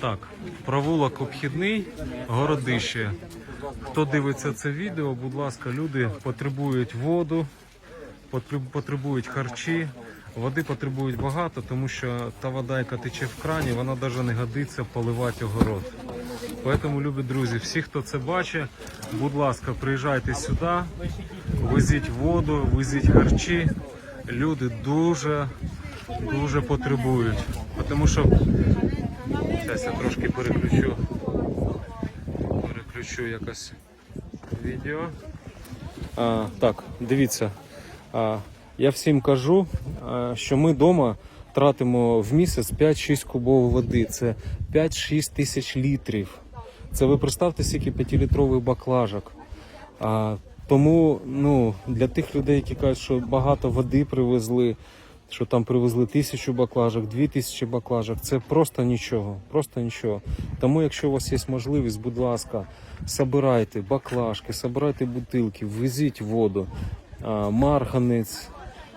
Так, провулок обхідний, городище. Хто дивиться це відео, будь ласка, люди потребують воду, потребують харчі. Води потребують багато, тому що та вода, яка тече в крані, вона навіть не годиться поливати огород. Тому, любі друзі, всі, хто це бачить, будь ласка, приїжджайте сюди, везіть воду, везіть харчі. Люди дуже, дуже потребують. Тому що зараз я трошки переключу, переключу якось відео. А, так, дивіться. А, я всім кажу, що ми вдома тратимо в місяць 5-6 кубов води. Це 5-6 тисяч літрів. Це ви представте скільки 5-літрових баклажок. А, тому ну, для тих людей, які кажуть, що багато води привезли, що там привезли тисячу баклажок, дві тисячі баклажок, це просто нічого. Просто нічого. Тому, якщо у вас є можливість, будь ласка, собирайте баклажки, собирайте бутилки, везіть воду. Марганець,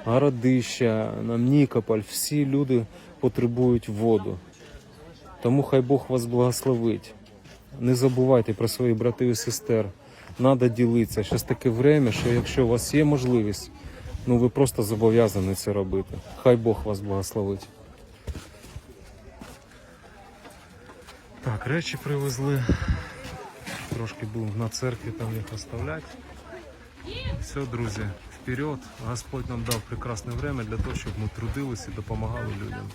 Городища, Нікополь, всі люди потребують воду. Тому хай Бог вас благословить. Не забувайте про своїх братів і сестер. Надо ділитися. Щось таке время, що якщо у вас є можливість, ну ви просто зобов'язані це робити. Хай Бог вас благословить. Так, речі привезли. Трошки був на церкві там їх оставляти. Все, друзі, вперед. Господь нам дав прекрасне время для того, щоб ми трудилися і допомагали людям.